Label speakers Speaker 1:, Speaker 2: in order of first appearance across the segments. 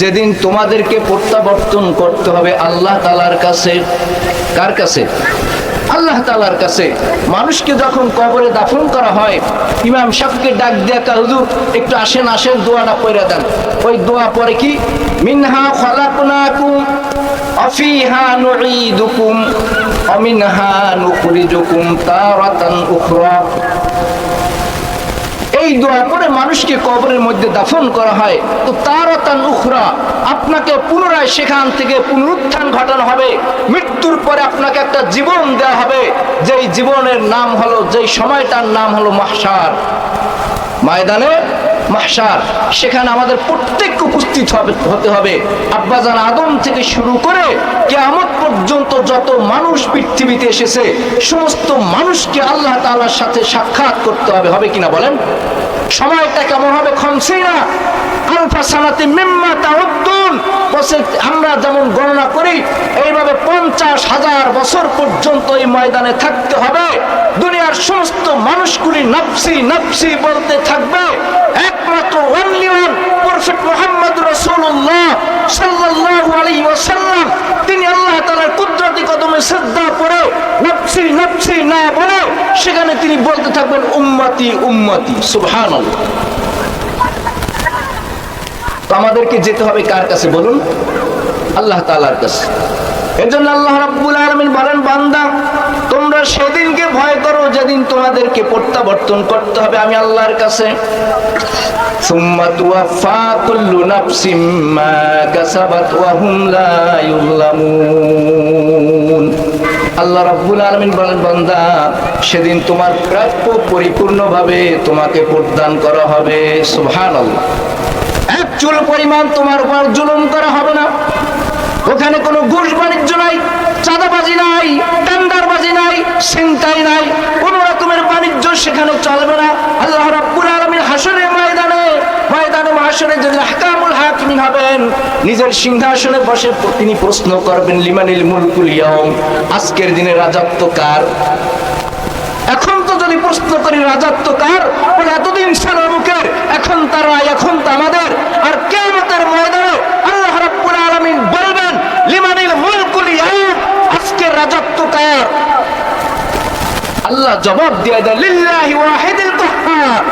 Speaker 1: যেদিন তোমাদেরকে প্রত্যাবর্তন করতে হবে আল্লাহ তালার কাছে, কার কাছে? আল্লাহ তালার কাছে। মানুষকে যখন কবরে দাফন করা হয়, ইমাম সাহেবকে ডাক দেয়া হুজুর, একটু আসেন আসেন, দোয়াটা পড়ে দেন। ওই দোয়া পরে কি? মিনহা খলাকুনাকুম, অফিহা নুঈদুকুম, অমিনহা নুখরিজুকুম তারাতান উখরা। এই দোয়া করে মানুষকে কবরের মধ্যে দাফন করা হয়। তো তারা তার উখরা, আপনাকে পুনরায় সেখান থেকে পুনরুত্থান ঘটানো হবে। মৃত্যুর পরে আপনাকে একটা জীবন দেওয়া হবে। যেই জীবনের নাম হলো, যেই সময়টার নাম হলো মাসার ময়দানে মাহসার সেখানে আমাদের প্রত্যেক উপস্থিত হবে হতে হবে। আব্বাজান আদম থেকে শুরু করে কেয়ামত পর্যন্ত যত মানুষ পৃথিবীতে এসেছে, সমস্ত মানুষকে আল্লাহ তালার সাথে সাক্ষাৎ করতে হবে। হবে কিনা বলেন? সময়টা কেমন হবে? খমসিনা আলফা সানাতে মিম্মা বলছে আমরা যেমন গণনা করি, এইভাবে পঞ্চাশ হাজার বছর পর্যন্ত এই ময়দানে থাকতে হবে। দুনিয়ার সমস্ত মানুষগুলি নাফসি নাফসি বলতে থাকবে। একমাত্র অনলি ওয়ান প্রফেট মোহাম্মদ রসুল্লাহ সাল্লাল্লাহু আলাইহি ওয়াসাল্লাম। তিনি আল্লাহ তাআলার কুদরতি কদমে শ্রদ্ধা পড়ে নাফসি নাফসি না বলে সেখানে তিনি বলতে থাকবেন, উম্মতি উম্মতি। সুবহানাল্লাহ। তো আমাদেরকে যেতে হবে কার কাছে বলুন? আল্লাহ তালার কাছে। এজন্য আল্লাহ রাব্বুল আলামিন বলেন, বান্দা, তোমরা সেদিনকে ভয় করো যেদিন তোমাদেরকে প্রত্যাবর্তন করতে হবে আমি আল্লাহর কাছে। আল্লাহ রাব্বুল আলামিন বলেন, বান্দা, সেদিন তোমার প্রাপ্য পরিপূর্ণভাবে তোমাকে প্রদান করা হবে। সুবহানাল্লাহ। চুল পরিমাণ তোমার উপর জুলুম করা হবে না। ওখানে কোনো ঘুষ বাণিজ্য নাই, চাঁদাবাজি নাই, টেন্ডারবাজি নাই, ছিনতাই নাই, কোন রকমের বাণিজ্য সেখানে চলবে না। আল্লাহ রাব্বুল আলামিন হাসরের ময়দানে ময়দানে মাহাসরে যদি আহকামুল হাকিমিন হবেন, নিজের সিংহাসনে বসে তিনি প্রশ্ন করবেন, লিমানিল মুলকুল ইয়াউম, আজকের দিনে রাজত্ব কার? এখন প্রশ্ন করি রাজত্ব কার বলে এতদিন সেনামুখের মুখের, এখন তারা এখন তো আমাদের। আর কেমতের ময়দানে আল্লাহ রাব্বুল আলামিন বলবেন, লিমানিল মুলকুল ইয়াউম, আজকে রাজত্ব কার আল্লাহ জবাব দিয়ে দেয় লিল্লাহি ওয়াহিদুল কাহ্হার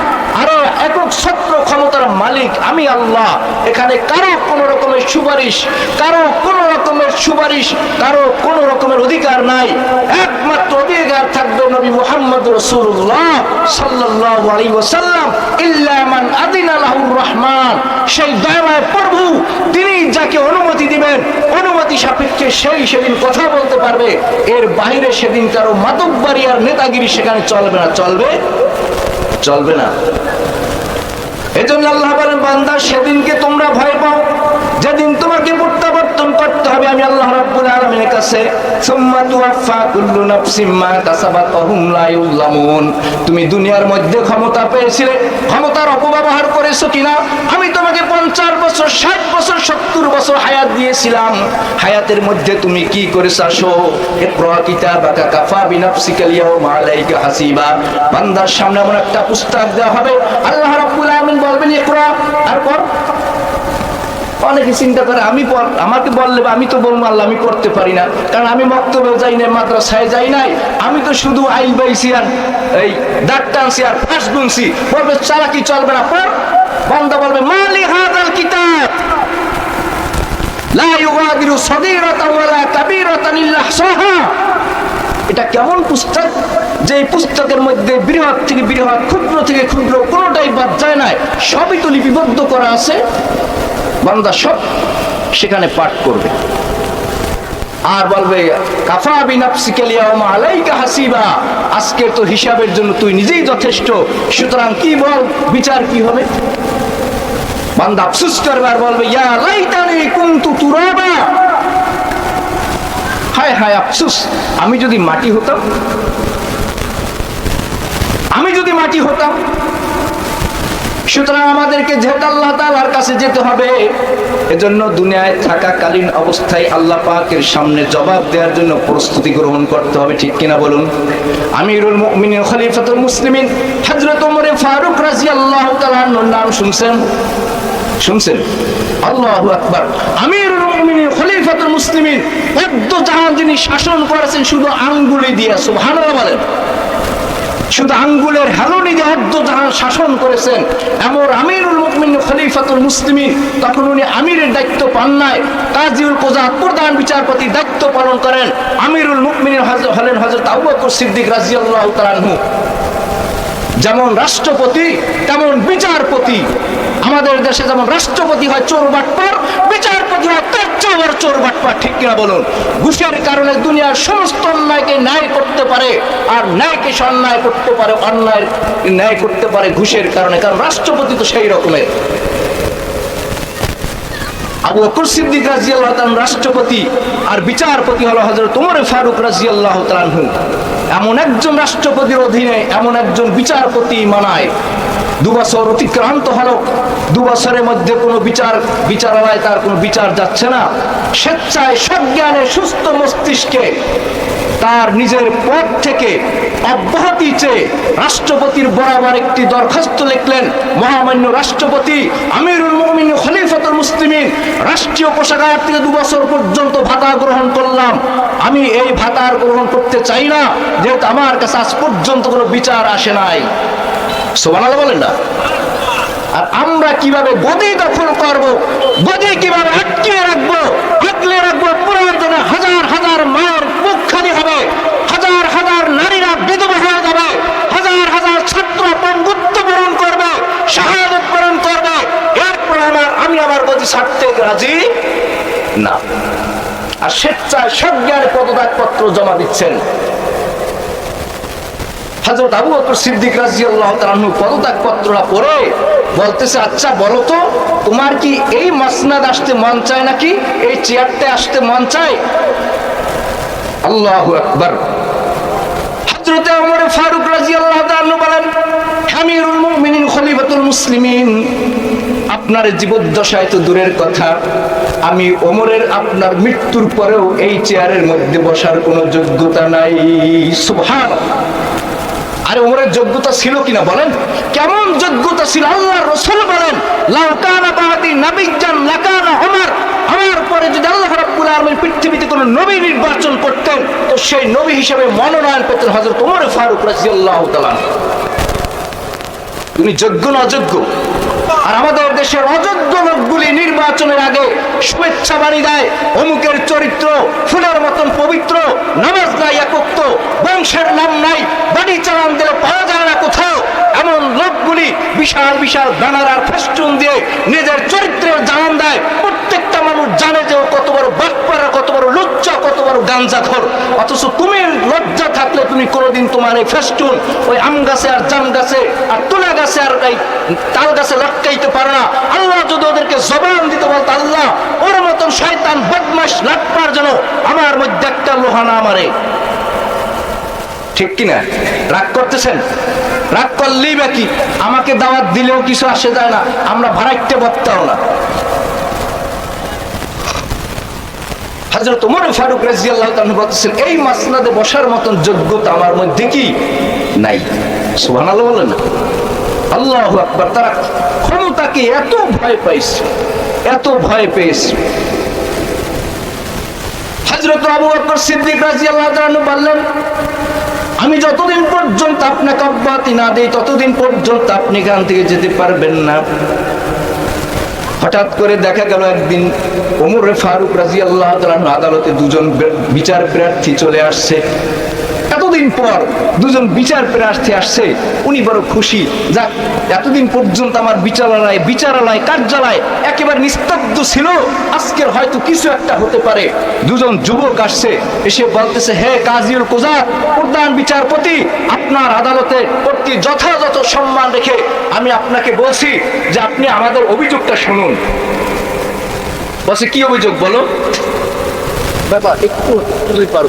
Speaker 1: আরও একক সত্য ক্ষমতার মালিক, আমি আল্লাহ। এখানে কারও কোন রকমের সুপারিশ, কারও কোন রকমের সুপারিশ, কারও কোন রকমের অধিকার নাই। একমাত্র অধিকার থাকবে নবী মোহাম্মদ আদিনা রহমান। সেই দয়াময় প্রভু, তিনি যাকে অনুমতি দিবেন, অনুমতি সাপেক্ষে সেই সেদিন কথা বলতে পারবে। এর বাইরে সেদিন কারও মাতব্বারি আর নেতাগিরি সেখানে চলবে না। চলবে? চলবে না। এজন্য আল্লাহ বান্দা সেদিনকে তোমরা ভয় পাও। যেদিন তোমাকে করতে হবে আমি আল্লাহ রাব্বুল আলামিনের কাছে। সুম্মা তুওয়াফা কুল্লু নাফসিম মা কাসাবাত ওয়া হুম লা ইউলামুন তুমি দুনিয়ার মধ্যে ক্ষমতা পেয়েছিলে, ক্ষমতার অপব্যবহার করেছ কিনা? আমি তোমাকে 50 বছর 60 বছর 70 বছর হায়াত দিয়েছিলাম। হায়াতের মধ্যে তুমি কি করেছ আসো? ইকরা কিতাবাকা কাফা বিনাফসিকা আল-ইয়াউমা আলাইকা হাসিবা। বান্দার সামনে এমন একটা পুস্তক দেওয়া হবে। আল্লাহ রাব্বুল আলামিন বলবেন, ইকরা, তারপর? অনেকে চিন্তা করে, আমি আমাকে বললে আমি তো বলব, আল্লাহ, আমি করতে পারি না। কারণ আমি মক্তবে যাই নাই, মাদ্রাসায় যাই নাই। আমি তো শুধু আইল বাইছি আর এই দাঁত টানছি আর ফাঁস গুনছি। বলবে চালাকি চলবে না? পর বন্ধ বলবে, মালি হাদাল কিতাব। এটা কেমন পুস্তক? যে পুস্তকের মধ্যে বৃহৎ থেকে বৃহৎ, ক্ষুদ্র থেকে ক্ষুদ্র, কোনোটাই বাদ যায় না সবই তো লিপিবদ্ধ করা আছে। বান্দা সব সেখানে পাঠ করবে। আর বলবে, কাফা আলাইকা হাসিবা। আজকের তো হিসাবের জন্য তুই নিজেই যথেষ্ট। সুতরাং কি বল, বিচার কি হবে? বান্দা আফসুস করবে আর বলবে, ইয়া হায় হায়, আফসুস, আমি যদি মাটি হতাম? আমি যদি মাটি হতাম? সুতরাং আমাদেরকে যেহেতু আল্লাহ তাআলার কাছে যেতে হবে, এজন্য দুনিয়ায় থাকাকালীন অবস্থায় আল্লাহ পাকের সামনে জবাব দেওয়ার জন্য প্রস্তুতি গ্রহণ করতে হবে, ঠিক কিনা বলুন? আমিরুল মুমিনিন, খলিফাতুল মুসলিমিন, হযরত ওমর ফারুক রাদিয়াল্লাহু তাআলার নাম শুনছেন? শুনছেন? আল্লাহু আকবার। আমিরুল মুমিনিন, খলিফাতুল মুসলিমিন অর্ধ জাহান যিনি শাসন করেছেন শুধু আঙ্গুলি দিয়ে, সুবহানাল্লাহ বলেন। শুধু আঙ্গুলের হেলনি দিয়ে অর্ধ শাসন করেছেন। এমন আমিরুল মুকমিন খলিফাতুল মুসলিমিন, তখন উনি আমিরের দায়িত্ব পান নাই। কাজীউল কোজাত প্রধান বিচারপতি দায়িত্ব পালন করেন। আমিরুল মুকমিনের হলেন হজরত আবু সিদ্দিক রাজিয়াল্লাহ তালানহু যেমন রাষ্ট্রপতি, তেমন বিচারপতি। আমাদের দেশে যেমন রাষ্ট্রপতি হয় চোর বাটপার, বিচারপতি হয় তার চোর বাটপার, ঠিক কিনা বলুন? ঘুষের কারণে দুনিয়ার সমস্ত অন্যায়কে ন্যায় করতে পারে, আর ন্যায়কে সে অন্যায় করতে পারে অন্যায় ন্যায় করতে পারে ঘুষের কারণে, কারণ রাষ্ট্রপতি তো সেই রকমের। আবু সিদ্দিক রাজিয়াল্লাহ রাষ্ট্রপতি, আর বিচারপতি হলো হযরত ওমর ফারুক রাজিয়াল্লাহু তাআলা এমন একজন রাষ্ট্রপতির অধীনে, এমন একজন বিচারপতি মানায়। দু বছর অতিক্রান্ত হলো। দু বছরের মধ্যে কোনো বিচার, বিচারালয় তার কোনো বিচার যাচ্ছে না। স্বেচ্ছায় সজ্ঞানে সুস্থ মস্তিষ্কে তার নিজের পদ থেকে অব্যাহতি চেয়ে রাষ্ট্রপতির বরাবর একটি দরখাস্ত লিখলেন মহামান্য রাষ্ট্রপতি আমিরুল মুমিন খলিফাতুল মুসলিমিন। রাষ্ট্রীয় কোষাগার থেকে দু বছর পর্যন্ত ভাতা গ্রহণ করলাম। আমি এই ভাতার গ্রহণ করতে চাই না, যেহেতু আমার কাছে আজ পর্যন্ত কোনো বিচার আসে নাই। সোমানাল বলেন না। আর আমরা কীভাবে গদি দখল করব, গদি কীভাবে আটকিয়ে রাখব আটলে রাখব প্রয়োজনে হাজার হাজার মায়ের মুখ হবে, হাজার হাজার নারীরা বিধবা হয়ে যাবে, হাজার হাজার ছাত্র পঙ্গুত্ব বরণ করবে, শাহাদত বরণ করবে। এরপর আমার, আমি আমার গদি ছাড়তে রাজি না। আর স্বেচ্ছায় সজ্ঞার পদত্যাগপত্র জমা দিচ্ছেন। হযরত আবু বকর সিদ্দিক রাদিয়াল্লাহু তাআলা পদত্যাগ পত্রটা পড়ে বলতেছে আচ্ছা বলো তো, তোমার কি এই মাসনাদ আসতে মন চায় নাকি? এই চেয়ারতে আসতে মন চায়? আল্লাহু আকবার। হযরতে ওমর ফারুক রাদিয়াল্লাহু তাআলা বলেন আমিরুল মুমিনিন খলিফাতুল মুসলিমিন, আপনার জীবদ্দশায় তো দূরের কথা। আমি ওমরের আপনার মৃত্যুর পরেও এই চেয়ারের মধ্যে বসার কোনো যোগ্যতা নাই। সুবহানাল্লাহ। আরে ওমরের যোগ্যতা ছিল কিনা বলেন? কেমন যোগ্যতা ছিল? আল্লাহ রসুল বলেন লাউকানা বাহাদি নাবিজান লাকানা ওমর আমার পরে যদি আল্লাহ রাব্বুল আলামিন পৃথিবীতে কোনো নবী নির্বাচন করতেন, তো সেই নবী হিসেবে মনোনয়ন পেতেন হযরত ওমর ফারুক রাদিয়াল্লাহু তাআলা তুমি যোগ্য না অযোগ্য? আর আমাদের দেশের অযোগ্য লোকগুলি নির্বাচনের আগে শুভেচ্ছা বাণী দেয়, অমুকের চরিত্র, ফুলের মতন পবিত্র, নামাজ নাই একত্র বংশের নাম নাই বাড়ি চালান দিলে পাওয়া যায় না কোথাও। এমন লোকগুলি বিশাল বিশাল ব্যানার আর ফেস্টুন দিয়ে নিজের চরিত্রের জানান দেয়। প্রত্যেকটা মানুষ জানে যে ও কত বড় বাটপাড়া, কত বড় লজ্জা কত বড় গাঞ্জাখর। অথচ তুমি লজ্জা থাকলে তুমি কোনোদিন তোমার এই ফেস্টুন, ওই আম গাছে আর জাম গাছে আর তুলা গাছে আর এই তাল গাছে লটকাইতে পারো না। আল্লাহ যদি ওদেরকে জবান দিতে বলতো, আল্লাহ, ওর মতন শয়তান বদমাস লাটপার যেন আমার মধ্যে একটা লোহা না মারে। ঠিক কিনা? রাগ করতেছেন? রাগ করলেই বা কি? আমাকে দাওয়াত দিলেও কিছু আসে যায় না। আমরা ভাড়াইতে বক্তাও না। হযরত ওমর ফারুক রাদিয়াল্লাহু তাআলা বলতেছেন, এই মাসনাদে বসার মতন যোগ্যতা আমার মধ্যে কি নাই? সুবহানাল্লাহ বলেন আল্লাহু আকবার, তারা ক্ষমতাকে এত ভয় পাইছে, এত ভয় পেয়েছে। হযরত আবু বকর সিদ্দিক রাদিয়াল্লাহু তাআলা বললেন, আমি যতদিন পর্যন্ত আপনাকে অব্যাহতি না দিই, ততদিন পর্যন্ত আপনি এখান থেকে যেতে পারবেন না। হঠাৎ করে দেখা গেল একদিন ওমর ফারুক রাজি আল্লাহ আদালতে দুজন বিচার প্রার্থী চলে আসছে। এতদিন পর দুজন বিচার প্রার্থী আসছে, উনি বড় খুশি। যাক, এতদিন পর্যন্ত আমার বিচারালয় বিচারালয়, কার্যালয় একেবারে নিস্তব্ধ ছিল। আজকের হয়তো কিছু একটা হতে পারে। দুজন যুবক আসছে, এসে বলতেছে, হে কাজিউল কোজা, প্রধান বিচারপতি, আপনার আদালতে প্রতি যথাযথ সম্মান রেখে আমি আপনাকে বলছি যে আপনি আমাদের অভিযোগটা শুনুন। বলছে, কি অভিযোগ বলো? ব্যাপার একটু পারো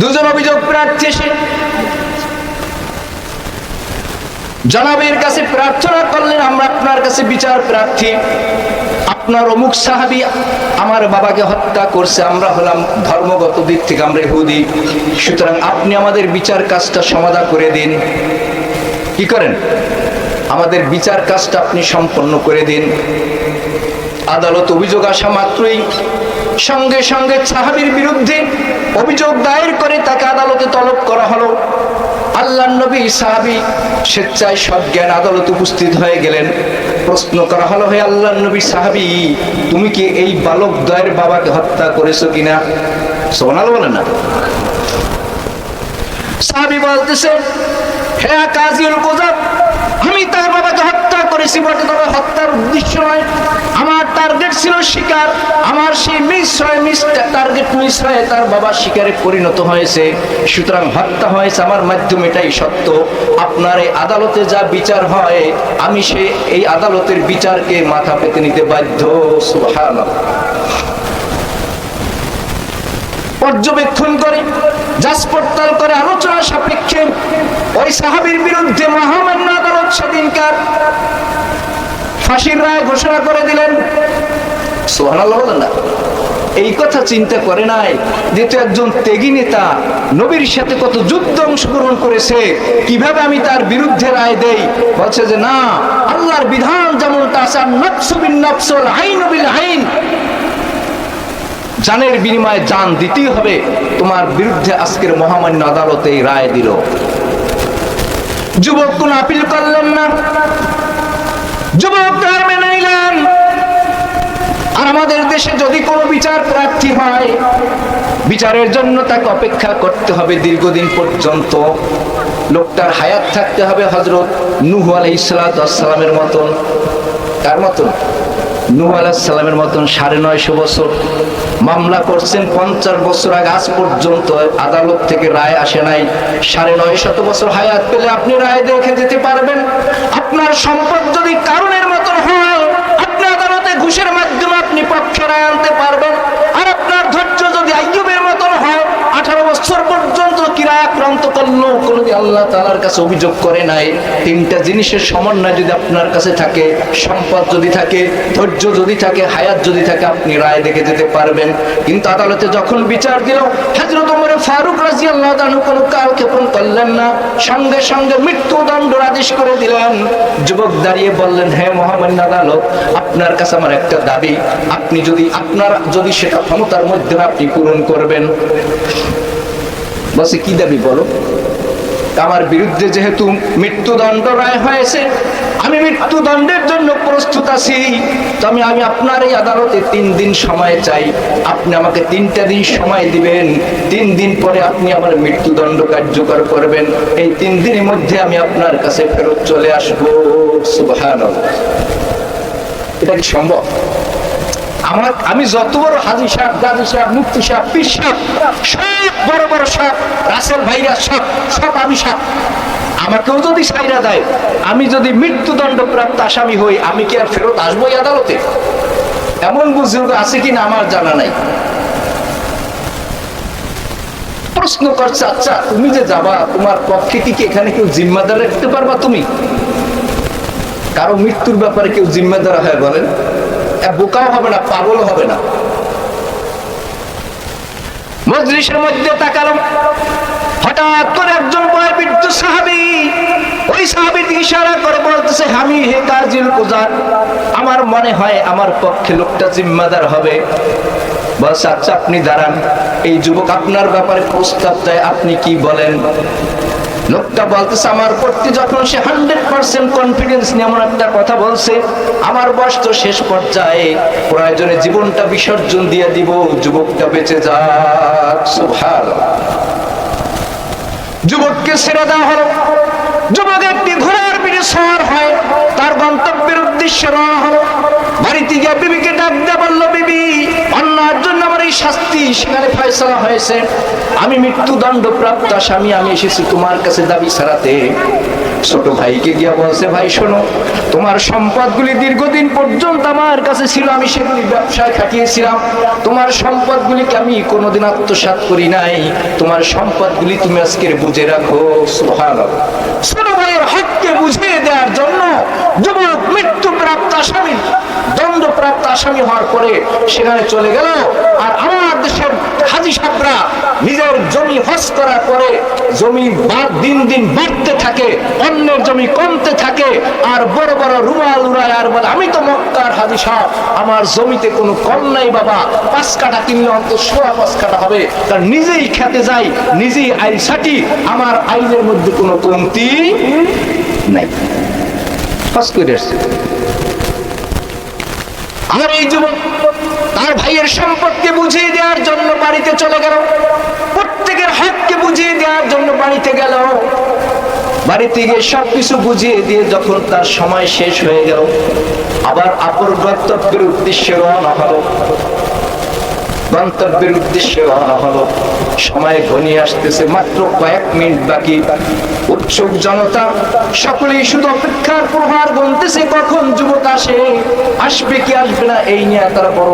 Speaker 1: দুজন অভিযোগ প্রার্থী এসে জনাবের কাছে প্রার্থনা করলেন, আমরা আপনার কাছে বিচার প্রার্থী। আপনার অমুক সাহাবি আমার বাবাকে হত্যা করছে, আমরা হলাম ধর্মগত দিক থেকে আমরা ইহুদি। সুতরাং আপনি আমাদের বিচার কাজটা সমাধা করে দিন। কি করেন? আমাদের বিচার কাজটা আপনি সম্পন্ন করে দিন। আদালত অভিযোগ আসা মাত্রই সঙ্গে সঙ্গে সাহাবির বিরুদ্ধে অভিযোগ দায়ের করে তাকে আদালতে তলব করা হলো। আল্লাহ নবী সাহাবি স্বেচ্ছায় সজ্ঞান আদালতে উপস্থিত হয়ে গেলেন। প্রশ্ন করা হলো, হে আল্লাহ নবী সাহাবি, তুমি কি এই বালক দয়ের বাবাকে হত্যা করেছ কিনা? সোনাল বলে না। সাহাবি বলতেছে হে কাজিউল গোজাব আমি তার বাবাকে হত্যা করেছি বটে তবে হত্যার উদ্দেশ্য নয়। আমার টার্গেট ছিল শিকার। আমার সেই মিস হয়ে মিস টার্গেট মিস হয়ে তার বাবা শিকারে পরিণত হয়েছে। সুতরাং হত্যা হয়েছে আমার মাধ্যমে, এটাই সত্য। আপনার এই আদালতে যা বিচার হয়, আমি সে এই আদালতের বিচারকে মাথা পেতে নিতে বাধ্য। সুবহানাল্লাহ। পর্যবেক্ষণ করে, যাচ পড়তাল করে, আলোচনা সাপেক্ষে ওই সাহাবীর বিরুদ্ধে মহামান্য আদালত সেদিনকার ফাঁসির রায় ঘোষণা করে দিলেন। এই কথা চিন্তা করে নাই যেহেতু একজন তেগী নেতা নবীর সাথে কত যুদ্ধ অংশগ্রহণ করেছে, কীভাবে আমি তার বিরুদ্ধে রায় দেই? বলছে যে না, আল্লাহর বিধান নকসল আইন জানের বিনিময়ে জান দিতেই হবে, তোমার বিরুদ্ধে আজকের মহামান্য আদালতে রায় দিল। যুবক কোন আপিল করলেন না। যুবক তার মেনে আর আমাদের দেশে যদি কোনো বিচার প্রার্থী হয়, বিচারের জন্য তাকে অপেক্ষা করতে হবে দীর্ঘদিন পর্যন্ত। লোকটার হায়াত থাকতে হবে হজরত নুহ আলাই ইসলাতামের মতন। তার মতন। সাড়ে নয়শো বছর মামলা করছেন, পঞ্চাশ বছর আজ পর্যন্ত আদালত থেকে রায় আসে নাই। সাড়ে নয় শত বছর হায়াত পেলে আপনি রায় দেখে যেতে পারবেন। আপনার সম্পদ যদি কারণের মতন হয়, আপনি আদালতে ঘুষের মাধ্যমে আপনি পক্ষে রায় আনতে পারবেন আর আপনার ধৈর্য যদি আইয়ুবের মতন হয় আঠারো বছর পর্যন্ত তিনটা জিনিসের সমন্বয় যদি আপনার কাছে থাকে, সম্পদ যদি থাকে, ধৈর্য যদি থাকে, হায়াত যদি থাকে, আপনি রায় যেতে পারবেন। কিন্তু আদালতে যখন বিচার ফারুক রাজি আল্লাহ করলেন না। সঙ্গে সঙ্গে মৃত্যুদণ্ডের আদেশ করে দিলেন। যুবক দাঁড়িয়ে বললেন, হে মহামান্য আদালত, আপনার কাছে আমার একটা দাবি। আপনি যদি, আপনার যদি সেটা ক্ষমতার মধ্যে আপনি পূরণ করবেন। বসে কি দাবি বলো? আমার বিরুদ্ধে যেহেতু মৃত্যুদণ্ড রায় হয়েছে, আমি মৃত্যুদণ্ডের জন্য প্রস্তুত আছি। তো আমি আমি আপনার এই আদালতে তিন দিন সময় চাই। আপনি আমাকে তিনটা দিন সময় দিবেন। তিন দিন পরে আপনি আমার মৃত্যুদণ্ড কার্যকর করবেন। এই তিন দিনের মধ্যে আমি আপনার কাছে ফেরত চলে আসব। সুবহানাল্লাহ। এটা কি সম্ভব? আমার আমি যত বড় হাজি সাহেব, গাজী সাহেব, মুফতি সাহেব, পীর সাহেব, সব বড় বড় সাহেব, রাসেল ভাইরা সব সব আমি সাহেব। আমাকেও যদি সাইরা দেয়, আমি যদি মৃত্যুদণ্ড প্রাপ্ত আসামি হই, আমি কি আর ফেরত আসব আদালতে? এমন বুজুর্গ আছে কিনা আমার জানা নাই। প্রশ্ন করছে আচ্ছা তুমি যে যাবা, তোমার পক্ষে কি এখানে কেউ জিম্মাদার রাখতে পারবা তুমি? কারও মৃত্যুর ব্যাপারে কেউ জিম্মাদার হয় বলেন? বোকাও হবে না পাগল হবে না। মজলিসের মধ্যে তাকালাম হঠাৎ করে একজন বয়বৃদ্ধ সাহাবি, ওই সাহাবিটি ইশারা করে বলতেছে, আমি হে কাজিল কুজার আমার মনে হয় আমার পক্ষে লোকটা জিম্মাদার হবে। বলছে আচ্ছা আপনি দাঁড়ান। এই যুবক আপনার ব্যাপারে প্রস্তাব দেয়, আপনি কি বলেন? লোকটা বলতেছে, আমার প্রতি যখন সে হান্ড্রেড পার্সেন্ট কনফিডেন্স নিয়ে এমন একটা কথা বলছে, আমার বয়স তো শেষ পর্যায়ে, প্রয়োজনে জীবনটা বিসর্জন দিয়ে দিব, যুবকটা বেঁচে যাক। সুবহানাল্লাহ। যুবককে ছেড়ে দেওয়া হলো। যুবক একটি ঘোড়ার পিঠে সওয়ার হয়, তার গন্তব্যের উদ্দেশ্যে রওনা হলো। বাড়িতে গিয়ে বিবিকে ডাক দিয়ে বলল, বিবি অন্যার জন্য আমার এই শাস্তি সেখানে ফয়সলা হয়েছে। আমি মৃত্যুদণ্ড প্রাপ্ত স্বামী, আমি এসেছি তোমার কাছে দাবি ছাড়াতে। ছোট ভাইকে গিয়া বলছে, ভাই, শোনো, তোমার সম্পদগুলি দীর্ঘদিন পর্যন্ত আমার কাছে ছিল, আমি সেগুলি ব্যবসায় খাটিয়েছিলাম। তোমার সম্পদগুলিকে আমি কোনোদিন আত্মসাৎ করি নাই। তোমার সম্পদগুলি তুমি আজকের বুঝে রাখো। সুবহানাল্লাহ। ছোট ভাইয়ের হককে বুঝিয়ে দেওয়ার জন্য যুবক মৃত্যুপ্রাপ্ত আসামি দণ্ডপ্রাপ্ত আসামি হওয়ার পরে সেখানে চলে গেল। আর আমার দেশের হাজি সাহরা নিজের জমি হজ করার পরে জমি দিন দিন বাড়তে থাকে, অন্যের জমি কমতে থাকে, আর বড় বড় রুমাল উড়ায় আর বলে, আমি তো মক্কার হাজি সাহ আমার জমিতে কোনো কম নাই বাবা, পাঁচ কাটা কিনলে অন্তত সোয়া পাঁচ কাটা হবে। তার নিজেই খেতে যাই, নিজেই আইল সাটি আমার আইনের মধ্যে কোনো কমতি নাই। হজ করে আর এই যুবক তার ভাইয়ের সম্পদকে বুঝিয়ে দেওয়ার জন্য বাড়িতে চলে গেল। প্রত্যেকের হককে বুঝিয়ে দেওয়ার জন্য বাড়িতে গেল। বাড়িতে গিয়ে সবকিছু বুঝিয়ে দিয়ে যখন তার সময় শেষ হয়ে গেল, আবার আপর গন্তব্যের উদ্দেশ্যে রওনা হলো। উদ্দেশ্যে রওনা হলো, সময় ঘনিয়ে আসতেছে মাত্র কয়েক মিনিট বাকি। উৎসুক জনতা, সকলেই শুধু অপেক্ষার প্রহার গুনতেছে, কখন যুবক আসে, আসবে কি আসবে না, এই নিয়ে তারা বড়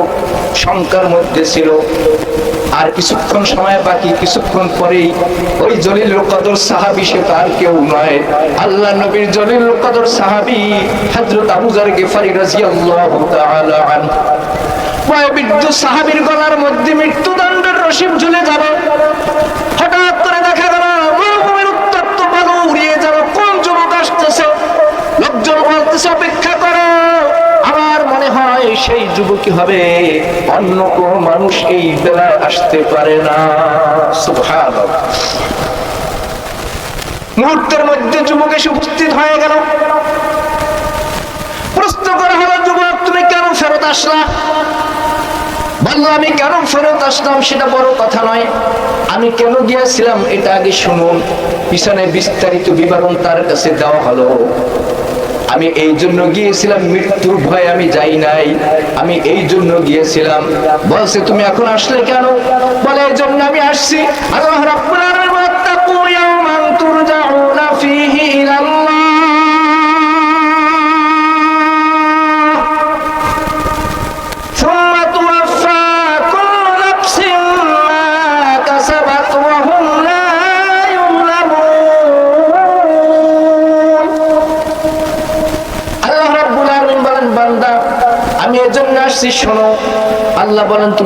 Speaker 1: শঙ্কার মধ্যে ছিল। আর কিছুক্ষণ সময় বাকি, কিছুক্ষণ পরেই ওই জলিল কদর সাহাবি, সে তার কেউ নয়। আল্লাহ নবীর জলিল কদর সাহাবি, হযরত আবু জার গিফারি রাদিয়াল্লাহু তাআলা আনহু। বয়োবৃদ্ধ সাহাবীর গলার মধ্যে মৃত্যুদণ্ডের রশিদ ঝুলে গেল বালু সেই যুবকই হবে। অন্য কোন মানুষ এই বেলায় আসতে পারে না। সুবহানাল্লাহ। মুহূর্তের মধ্যে যুবক এসে উপস্থিত হয়ে গেল। প্রশ্ন করা হলো, যুবক, তুমি কেন ফেরত আসলা? বলল, আমি কেন ফেরত আসলাম? সেটা বড় কথা নয়। আমি কেন গিয়েছিলাম? এটা আগে শুনুন। পিছনে বিস্তারিত বিবরণ তার কাছে দেওয়া হলো। আমি এই জন্য গিয়েছিলাম। মৃত্যুর ভয় আমি যাই নাই। আমি এই জন্য গিয়েছিলাম। বলছে, তুমি এখন আসলে কেন? বলে, এই জন্য আমি আসছি। আল্লাহ রাব্বুল আলামিন ওয়াত্তাকু ইয়াওমান তুরজাউনা ফীহি ইলাল্লাহ।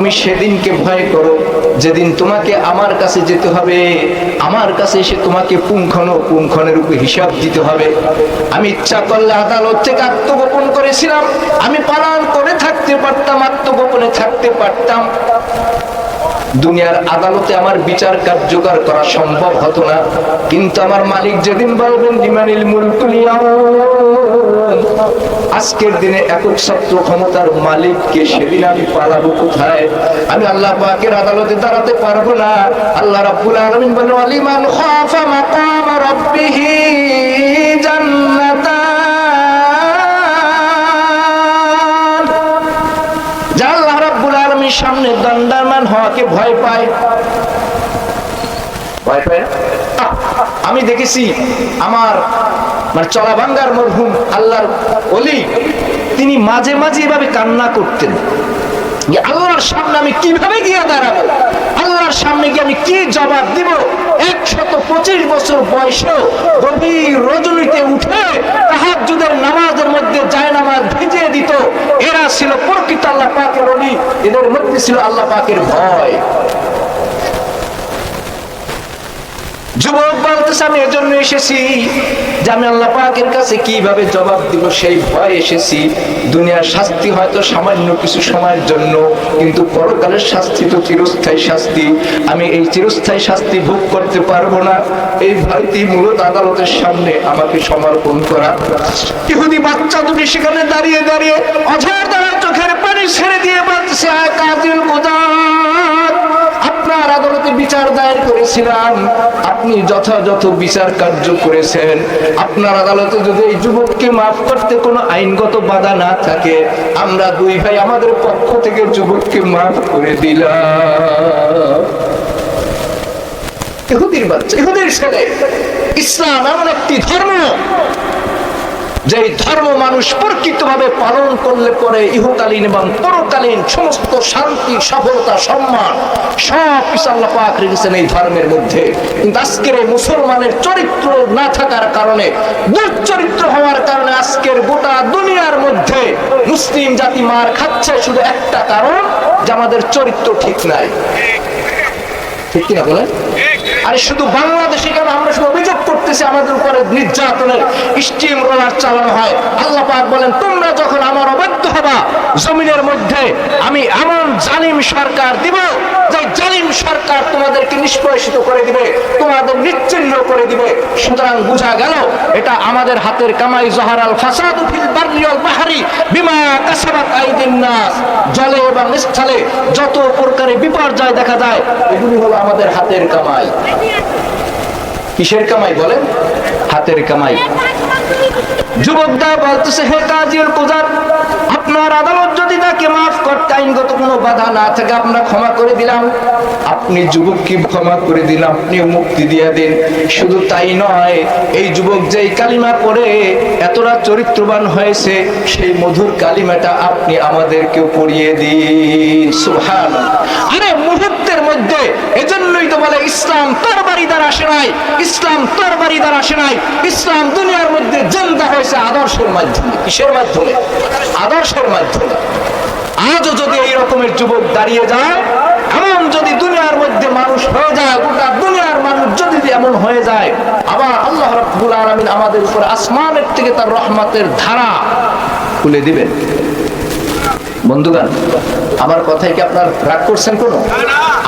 Speaker 1: তুমি সেদিনকে ভয় করো যেদিন তোমাকে আমার কাছে যেতে হবে আমার কাছে এসে তোমাকে পুঙ্খানো পুঙ্খনের উপর হিসাব দিতে হবে। আমি ইচ্ছা করলে আদালত থেকে আত্মগোপন করেছিলাম আমি পালন করে থাকতে পারতাম আত্মগোপনে থাকতে পারতাম। দুনিয়ার আদালতে আমার বিচার কার্যকর করা সম্ভব হতো না কিন্তু আমার মালিক যেদিন বলবেন লিমানিল মুলকুল ইয়াউম, আজকের দিনে একক সত্য ক্ষমতার মালিককে সেদিন আমি পালাবো কোথায়? আমি আল্লাহ পাকের আদালতে দাঁড়াতে পারব না। আল্লাহ রাব্বুল আলামিন বলেন আলিমান খাফা মাকাম রাব্বিহি জান্নাতান। আল্লাহ রাব্বুল সামনে দণ্ডায়মান হওয়াকে ভয় পায়। ভয় পায় আমি দেখেছি আমার মানে চলা ভাঙ্গার মরহুম আল্লাহর অলি তিনি মাঝে মাঝে এভাবে কান্না করতেন। যে আল্লাহর সামনে আমি কীভাবে গিয়ে দাঁড়াবো? আল্লাহর সামনে গিয়ে আমি কি জবাব দিব? একশত পঁচিশ বছর বয়সেও গভীর রজনীতে উঠে তাহাজ্জুদের নামাজের মধ্যে যায় নামাজ ভিজিয়ে দিত। এরা ছিল প্রকৃত আল্লাহ পাকের অলি এদের মধ্যে ছিল আল্লাহ পাকের ভয়। যুবক বলতেছে, আমি এজন্য এসেছি যে আমি আল্লাহ পাকের কাছে কীভাবে জবাব দিব সেই ভয় এসেছি। দুনিয়ার শাস্তি হয়তো সামান্য কিছু সময়ের জন্য, কিন্তু পরকালের শাস্তি তো চিরস্থায়ী শাস্তি। আমি এই চিরস্থায়ী শাস্তি ভোগ করতে পারব না। এই ভয়তেই মূলত আদালতের সামনে আমাকে সমর্পণ করা। ইহুদি বাচ্চা দুটি সেখানে দাঁড়িয়ে দাঁড়িয়ে অঝর দ্বারা চোখের পানি ছেড়ে দিয়ে বলতেছে কাজিল আদালতে বিচার দায়ের করেছিলাম আপনি যথাযথ বিচার কার্য করেছেন। আপনার আদালতে যদি এই যুবককে মাফ করতে কোনো আইনগত বাধা না থাকে, আমরা দুই ভাই আমাদের পক্ষ থেকে যুবককে মাফ করে দিলাম। ইহুদির বাচ্চা, ইহুদির ছেলে। ইসলাম এমন একটি ধর্ম। যে ধর্ম মানুষ প্রকৃতভাবে পালন করলে পরে ইহকালীন এবং পরকালীন সমস্ত শান্তি, সফলতা, সম্মান, সব কিছু আল্লাহ পাক রেখেছেন এই ধর্মের মধ্যে। কিন্তু আজকের এই মুসলমানের চরিত্র না থাকার কারণে দুর্চরিত্র হওয়ার কারণে আজকের গোটা দুনিয়ার মধ্যে মুসলিম জাতি মার খাচ্ছে শুধু একটা কারণ, যে আমাদের চরিত্র ঠিক নাই। ঠিক কিনা বলেন? আরে শুধু বাংলাদেশে কেন আমরা শুধু অভিযোগ করতেছি আমাদের উপরে নির্যাতনের স্টিম রোলার চালানো হয়? আল্লাহ পাক বলেন, তোমরা যখন আমার অবাধ্য হবা, জমিনের মধ্যে আমি এমন জালিম সরকার দিব যে জালিম সরকার তোমাদেরকে নিষ্পয়সিত করে দিবে, তোমাদের নিচ্ছিন্ন করে দিবে। সুতরাং বোঝা গেল, এটা আমাদের হাতের কামাই জহারাল ফাসাদু জলে এবং স্থলে যত প্রকারের বিপর্যয় দেখা যায়, এগুলি হলো আমাদের হাতের কামাই। কিসের কামাই বলেন? হাতের কামাই। যুবকরা বলতেছে, হে কাজীর কুজার, আপনার আদালত যদি তাকে মাফ করতে আইনগত কোনো বাধা না থাকে, আমরা ক্ষমা করে দিলাম। আপনি যুবককে ক্ষমা করে দিন আপনি মুক্তি দিয়ে দিন। শুধু তাই নয়, এই যুবক যেই কালিমা পড়ে এতটা চরিত্রবান হয়েছে, সেই মধুর কালিমাটা আপনি আমাদেরকেও পড়িয়ে দিন। সুহান আরে মুহূর্তের মধ্যে। এজন্যই তো বলে ইসলাম তরবারি দ্বারা আসে নাই। ইসলাম তরবারি দ্বারা আসে নাই। ইসলাম দুনিয়ার মধ্যে জেন্দা হয়েছে আদর্শের মাধ্যমে। কিসের মাধ্যমে? আদর্শের মাধ্যমে। আজও যদি এই রকমের যুবক দাঁড়িয়ে যায়, এমন যদি দুনিয়ার মধ্যে মানুষ হয়ে যায়, গোটা দুনিয়ার মানুষ যদি এমন হয়ে যায়, আবার আল্লাহ রাব্বুল আলামিন আমাদের উপর আসমানের থেকে তার রহমতের ধারা খুলে দিবেন। বন্ধুগণ, আমার কথায় কি আপনার রাগ করছেন কোনো?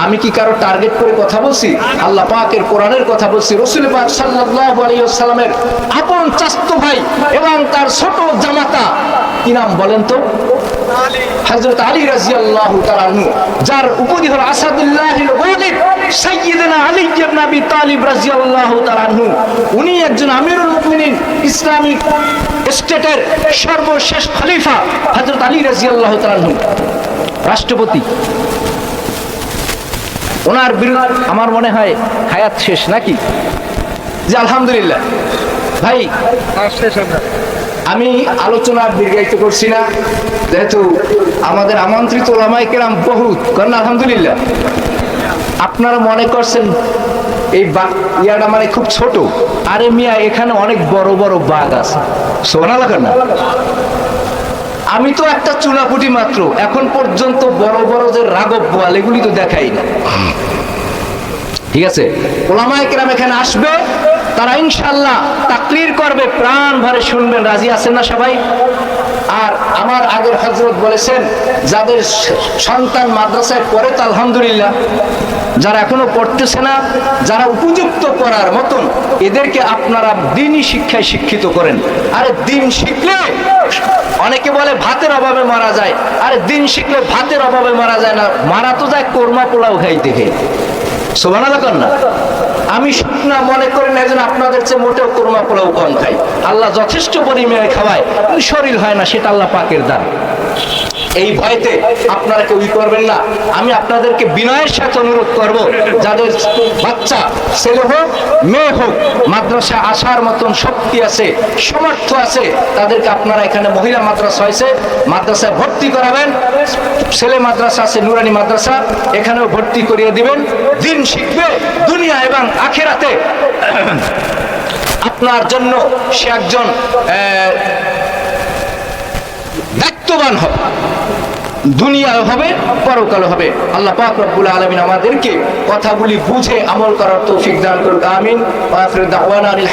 Speaker 1: আমি কি কারও টার্গেট করে কথা বলছি? আল্লাহ পাকের কোরআনের কথা বলছি। রসুল পাক সাল্লাল্লাহু আলাইহি ওয়াসাল্লামের আপন চাস্ত ভাই এবং তার ছোট জামাতা, কি নাম বলেন তো? হযরত আলী রাদিয়াল্লাহু তাআলা যার উপাধি হলো আসাদুল্লাহিল গালিব সাইয়্যিদনা আলী ইবনে আবি তালিব রাদিয়াল্লাহু তাআলা উনি একজন আমিরুল মুমিনিন ইসলামিক স্টেটের সর্বশেষ খলিফা হযরত আলী রাদিয়াল্লাহু তাআলা রাষ্ট্রপতি। ওনার বিরুদ্ধে আমার মনে হয় হায়াত শেষ নাকি? যে আলহামদুলিল্লাহ। ভাই আমি আলোচনা দীর্ঘায়িত করছি না, যেহেতু আমাদের আমন্ত্রিত ওলামাই কেরাম বহুত কারণ আলহামদুলিল্লাহ। আপনারা মনে করছেন এই ইয়াটা মানে খুব ছোট। আরে মিয়া, এখানে অনেক বড় বড় বাঘ আছে। সোনা লাগান না? আমি তো একটা চুনাপুটি মাত্র, এখন পর্যন্ত বড় বড় যে রাগব বোয়াল এগুলি তো দেখাই না। ঠিক আছে? ওলামায়ে কেরাম এখানে আসবে তারা ইনশাল্লাহ তাকরির করবে, প্রাণ ভরে শুনবেন। রাজি আছেন না সবাই? আর আমার আগের হজরত বলেছেন, যাদের সন্তান মাদ্রাসায় পড়ে তো আলহামদুলিল্লাহ, যারা এখনও পড়তেছে না, যারা উপযুক্ত করার মতন, এদেরকে আপনারা দিনই শিক্ষায় শিক্ষিত করেন। আরে দিন শিখলে অনেকে বলে ভাতের অভাবে মারা যায়। আরে দিন শিখলে ভাতের অভাবে মারা যায় না। মারা তো যায় কোরমা পোলাও খাইতে খেয়ে। না। আমি শুকনা মনে করি না একজন আপনাদের চেয়ে মোটেও কোরমা পোলাও কম খাই। আল্লাহ যথেষ্ট পরিমাণে খাওয়ায় শরীর হয় না, সেটা আল্লাহ পাকের দান। এই ভয়তে আপনারা কেউ করবেন না। আমি আপনাদেরকে বিনয়ের সাথে অনুরোধ করব, যাদের বাচ্চা ছেলে হোক, মেয়ে হোক মাদ্রাসা আসার মতন শক্তি আছে সমর্থ আছে, তাদেরকে আপনারা এখানে মহিলা মাদ্রাসা হয়েছে, মাদ্রাসায় ভর্তি করাবেন। ছেলে মাদ্রাসা আছে, নুরানি মাদ্রাসা, এখানেও ভর্তি করিয়ে দিবেন। দিন শিখবে দুনিয়া এবং আখেরাতে। আপনার জন্য সে একজন আহ, হবে। দুনিয়া হবে পরকাল হবে। আল্লাহ পাক রব্বুল আলামিন আমাদেরকে কথাগুলি বুঝে আমল করার তৌফিক দান করুক। আমিন। ওয়া আখির দাওয়ানা আনিল